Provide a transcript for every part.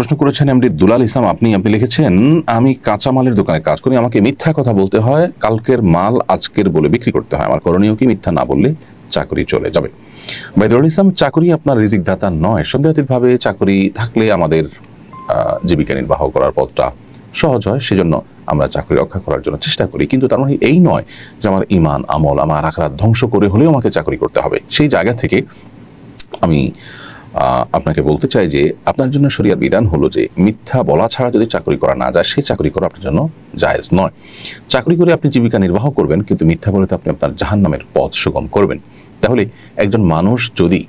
প্রশ্ন করেছেন এমডি দুলাল ইসলাম, আপনি আপনি লিখেছেন, আমি কাঁচামালের দোকানে কাজ করি, আমাকে মিথ্যা কথা বলতে হয়, কালকের মাল আজকের বলে বিক্রি করতে হয়। আমার করণীয় কি মিথ্যা না বললে চাকরি চলে যাবে? বাইদুল ইসলাম, চাকরি আপনার রিজিক দাতা নয়। সন্দেহাতীতভাবে চাকরি থাকলে আমাদের জীবিকা নির্বাহ করার পথটা সহজ হয়। সেজন্য আমরা চাকরি রক্ষা করার জন্য চেষ্টা করি। কিন্তু তার মানে এই নয় যে আমার ইমান আমল, আমার আখরাত ধ্বংস করে হলেও আমাকে চাকরি করতে হবে। সেই জায়গা থেকে আমি আপনাকে বলতে চাই যে আপনার জন্য শরিয়ার বিধান হলো যে মিথ্যা বলা ছাড়া যদি চাকরি করা না যায় সেই চাকরি করা আপনার জন্য জায়েজ নয়। চাকরি করে আপনি জীবিকা নির্বাহ করবেন, কিন্তু মিথ্যা বলে তো আপনি আপনার জাহান্নামের পথ সুগম করবেন। তাহলে একজন মানুষ যদি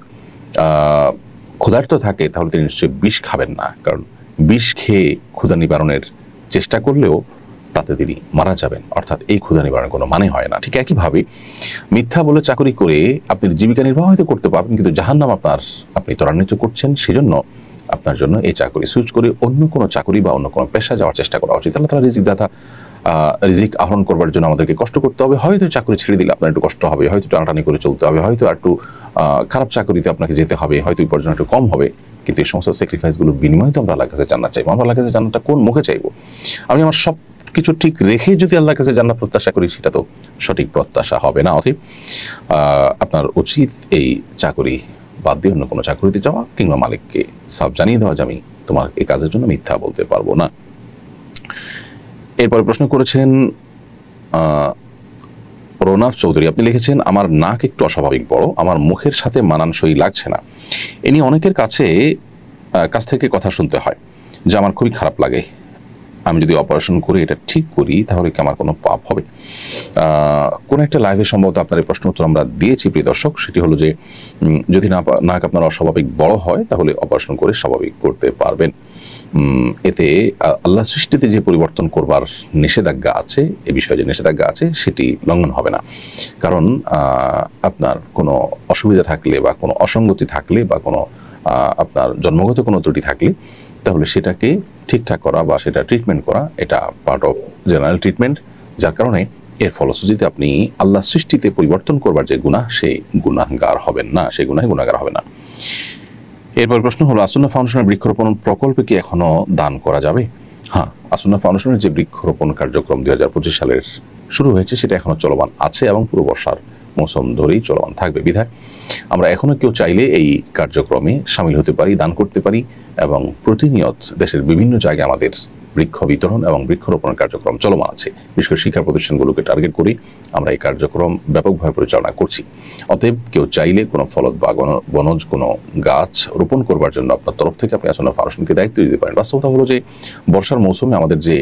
ক্ষুধার্ত থাকে, তাহলে তিনি নিশ্চয়ই বিষ খাবেন না। কারণ বিষ খেয়ে ক্ষুধা নিবারণের চেষ্টা করলেও তাতে তিনি মারা যাবেন। অর্থাৎ এই ক্ষুধা নিবারণের কোনো মানে হয় না। ঠিক একইভাবে মিথ্যা বলে চাকরি করে আপনি জীবিকা নির্বাহ হয়তো করতে পারবেন, কিন্তু জাহান্নাম আপনার, আপনি ত্বরান্বিত করছেন, সেজন্য আপনার জন্য এই চাকরি সুইচ করে অন্য কোনো চাকরি বা অন্য কোনো পেশা যাওয়ার চেষ্টা করা উচিত। আল্লাহ তালা রিজিক দাতা রিজিক আহরণ করবার জন্য আমাদেরকে কষ্ট করতে হবে। হয়তো চাকরি ছেড়ে দিলে আপনার একটু কষ্ট হবে, হয়তো টানাটানি করে চলতে হবে, হয়তো একটু খারাপ চাকরিতে আপনাকে যেতে হবে, হয়তো উপার্জন একটু কম হবে, কিন্তু এই সমস্ত স্যাক্রিফাইসগুলোর বিনিময়ে তো আমরা আল্লাহ কাছে জান্নাত চাইব। আমরা আল্লাহ কাছে জানাটা কোন মুখে চাইব? আমি আমার সব কিছু ঠিক রেখে যদি আল্লাহর কাছে জান্নাত প্রত্যাশা করি, সেটা তো সঠিক প্রত্যাশা হবে না। অতএব আপনার উচিত এই চাকরি বাদ দিয়ে অন্য কোনো চাকরিতে যাওয়া কিংবা মালিককে সব জানিয়ে দেওয়া যে আমি তোমার এই কাজের জন্য মিথ্যা বলতে পারব না। এরপরে প্রশ্ন করেছেন রোনাফ চৌধুরী, আপনি লিখেছেন, আমার নাক একটু অস্বাভাবিক বড়, আমার মুখের সাথে মানানসই লাগছে না। এ নিয়ে অনেকের কাছে কাছ থেকে কথা শুনতে হয় যা, আমার খুবই খারাপ লাগে। আমি যদি অপারেশন করে, এটা ঠিক করি, তাহলে কি আমার কোনো পাপ হবে? কোন একটা লাইভে সম্ভবত আপনার এই প্রশ্ন উত্তর আমরা দিয়েছি, প্রিয় দর্শক। সেটি হলো যে যদি না নাক আপনার অস্বাভাবিক বড় হয়, তাহলে অপারেশন করে স্বাভাবিক করতে পারবেন। এতে আল্লাহ সৃষ্টিতে যে পরিবর্তন করবার নিষেধাজ্ঞা আছে, এ বিষয়ে যে নিষেধাজ্ঞা আছে, সেটি লঙ্ঘন হবে না। কারণ আপনার কোনো অসুবিধা থাকলে বা কোনো অসঙ্গতি থাকলে বা কোনো আপনার জন্মগত কোনো ত্রুটি থাকলে তাহলে সেটাকে ঠিকঠাক করা বা সেটা ট্রিটমেন্ট করা এটা পার্ট অফ জেনারেল ট্রিটমেন্ট যার কারণে এর ফলশ্রুতিতে আপনি আল্লাহ সৃষ্টিতে পরিবর্তন করবার যে গুনাহ সেই গুনাহগার হবেন না সেই গুনাহে গুনাহগার হবে না। এরপর প্রশ্ন হলো, আসন্ন ফাউন্ডেশনের বৃক্ষরোপণ প্রকল্পে কি এখনও দান করা যাবে? হ্যাঁ আসন্ন ফাউন্ডেশনের যে বৃক্ষরোপণ কার্যক্রম দুই হাজার পঁচিশ সালের শুরু হয়েছে, সেটা এখনও চলমান আছে এবং পুরো বর্ষার মৌসুম ধরেই চলমান থাকবে বিধায়। আমরা এখনও কেউ চাইলে এই কার্যক্রমে সামিল হতে পারি, দান করতে পারি এবং প্রতিনিয়ত দেশের বিভিন্ন জায়গায় আমাদের বৃক্ষ বিতরণ এবং বৃক্ষরোপণ কার্যক্রম চলমান আছে। বিশেষ করে শিক্ষা প্রতিষ্ঠানগুলোকে টার্গেট করি আমরা এই কার্যক্রম ব্যাপকভাবে পরিচালনা করছি। অতএব কেউ চাইলে কোনো ফলদ বা বনজ কোনো গাছ রোপণ করবার জন্য আপনার তরফ থেকে আপনি আসলে ফাউন্ডেশনকে দায়িত্ব দিতে পারেন। বাস্তবতা হলো যে বর্ষার মৌসুমে আমাদের যে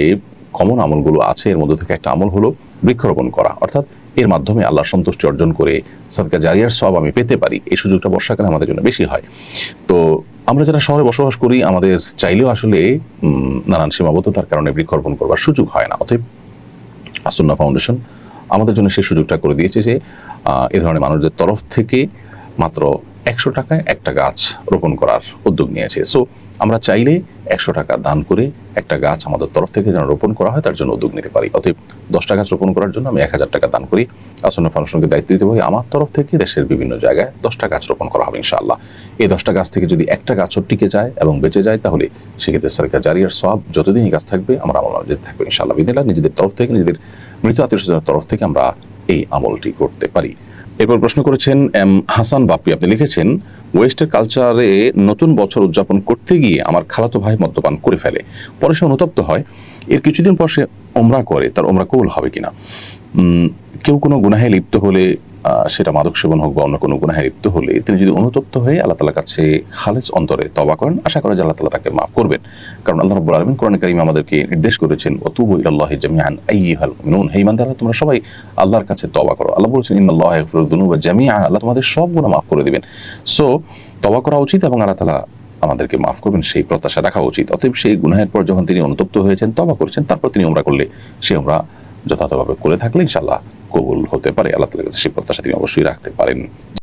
কমন আমলগুলো আছে। এর মধ্যে থেকে একটা আমল হলো বৃক্ষরোপণ করা। অর্থাৎ এর মাধ্যমে আল্লাহর সন্তুষ্টি অর্জন করে সদকা জারিয়ার সব আমি পেতে পারি। এই সুযোগটা বর্ষাকালে আমাদের জন্য বেশি হয়। তো আমরা যারা শহরে বসবাস করি, আমাদের চাইলেও আসলে নানান সীমাবদ্ধতার কারণে বৃক্ষরোপণ করবার সুযোগ হয় না। অতএব আসন্না ফাউন্ডেশন আমাদের জন্য সেই সুযোগটা করে দিয়েছে যে এ ধরনের মানুষদের তরফ থেকে মাত্র একশো টাকায় একটা গাছ রোপণ করার উদ্যোগ নিয়েছে। সো আমরা চাইলে একশো টাকা দান করে একটা গাছ আমাদের তরফ থেকে যেন রোপণ করা হয়, তার জন্য উদ্যোগ নিতে পারি। অতএব দশটা গাছ রোপণ করার জন্য আমি এক হাজার টাকা দান করি। আসন্ন ফাউন্ডেশনকে দায়িত্ব দিতে পারি আমার তরফ থেকে দেশের বিভিন্ন জায়গায় দশটা গাছ রোপণ করা হবে ইনশাআল্লাহ। এই দশটা গাছ থেকে যদি একটা গাছও টিকে যায় এবং বেঁচে যায়, তাহলে সেক্ষেত্রে সরকার জারিয়ার সব যতদিন গাছ থাকবে, আমরা আমল যেতে থাকবে ইনশাআল্লাহ। বিদিনা নিজেদের তরফ থেকে, নিজেদের মৃত আত্মীয় স্বজনের তরফ থেকে আমরা এই আমলটি করতে পারি। এরপর প্রশ্ন করেছেন এম হাসান বাপ্পি, আপনি লিখেছেন ওয়েস্টের কালচারে নতুন বছর উদযাপন করতে গিয়ে আমার খালাতো ভাই মদ্যপান করে ফেলে। পরে সে অনুতপ্ত হয়। এর কিছুদিন পর সে ওমরা করে, তার ওমরা কবুল হবে কিনা? কেউ কোনো গুনাহে লিপ্ত হলে সেটা মাদক সেবন হোক বা অন্য কোনো গুনাহে লিপ্ত হলে তিনি যদি অনুতপ্ত হয়ে আল্লাহ তালার কাছে খালেজ অন্তরে তবা করেন, আশা করা যে আল্লাহ তালা তাকে মাফ করবেন। কারণ আল্লাহ রব্বুল আলমিন কোরআন কারিম আমাদেরকে নির্দেশ করেছেন অতুবু ইলাল্লাহি জামিআন, আইয়ুহাল মুমিনুন। হে ইমানদাররা তোমরা সবাই আল্লাহর কাছে তবা করো। আল্লাহ বলেছেন, ইন্নাল্লাহা ইয়াগফিরুদ দুনুবা জামিআ। আল্লাহ তোমাদের সব গুনাহ মাফ করে দিবেন। সো তবা করা উচিত এবং আল্লাহ তাআলা আমাদেরকে মাফ করবেন, সেই প্রত্যাশা রাখা উচিত। অতএব সেই গুনাহের পর যখন তিনি অনুতপ্ত হয়েছেন তবা করেছেন, তারপর তিনি ওমরা করলে সে ওমরা যথাযথভাবে করে থাকলে ইনশাআল্লাহ কবুল হতে পারে আল্লাহ তাআলার কাছে সেই প্রত্যাশা তিনি অবশ্যই রাখতে পারেন।